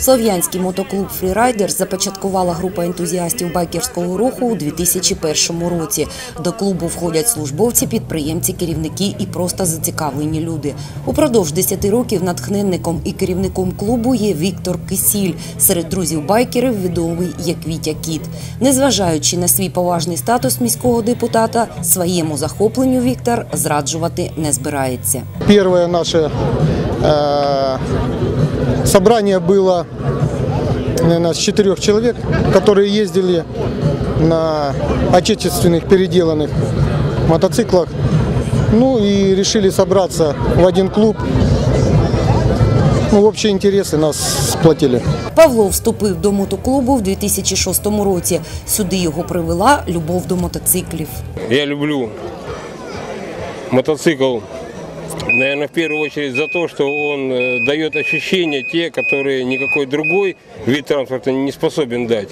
Слов'янський мотоклуб «Фрірайдер» започаткувала група ентузіастів байкерського руху у 2001 році. До клубу входять службовці, підприємці, керівники і просто зацікавлені люди. Упродовж 10 років натхненником і керівником клубу є Віктор Кисіль. Серед друзів байкерів відомий як Вітя Кіт. Незважаючи на свій поважний статус міського депутата, своєму захопленню Віктор зраджувати не збирається. Первое наше э, собрание было, наверное, с четырех человек, которые ездили на отечественных переделанных мотоциклах. Ну и решили собраться в один клуб. Ну, общие интересы нас сплотили. Павло вступив до мотоклубу в 2006 році. Сюди його привела любов до мотоциклів. Я люблю мотоцикл, наверное, в первую очередь за то, что он э, дает ощущения те, которые никакой другой вид транспорта не способен дать.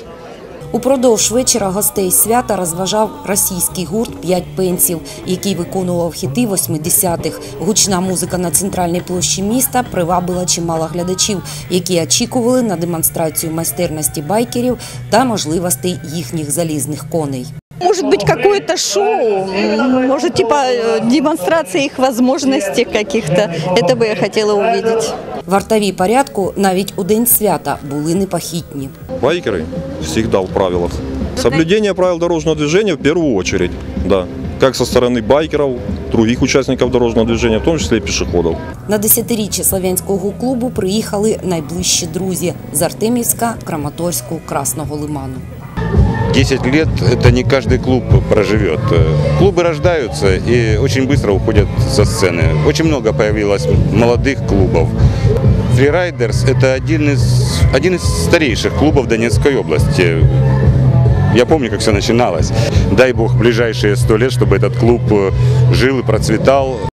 Упродовж вечора гостей свята розважав російський гурт «П'ять пенсів», який виконував хіти 80-х. Гучна музика на центральній площі міста привабила чимало глядачів, які очікували на демонстрацію майстерності байкерів та можливостей їхніх залізних коней. Может быть, какое-то шоу, м, может, типа э, демонстрация их возможностей каких-то. Это бы я хотела увидеть. Вартові порядку навіть у день свята були непохитні. Байкеры всегда в правилах. Соблюдение правил дорожного движения в первую очередь, да. Как со стороны байкеров, других участников дорожного движения, в том числе и пешеходов. На десятиріччя Слов'янського клубу приїхали найближчі друзі з Артемівська, Краматорську, Красного Лиману. 10 лет это не каждый клуб проживет. Клубы рождаются и очень быстро уходят со сцены. Очень много появилось молодых клубов. Freeriders это один из, один из старейших клубов Донецкой области. Я помню, как все начиналось. Дай бог, ближайшие сто лет, чтобы этот клуб жил и процветал.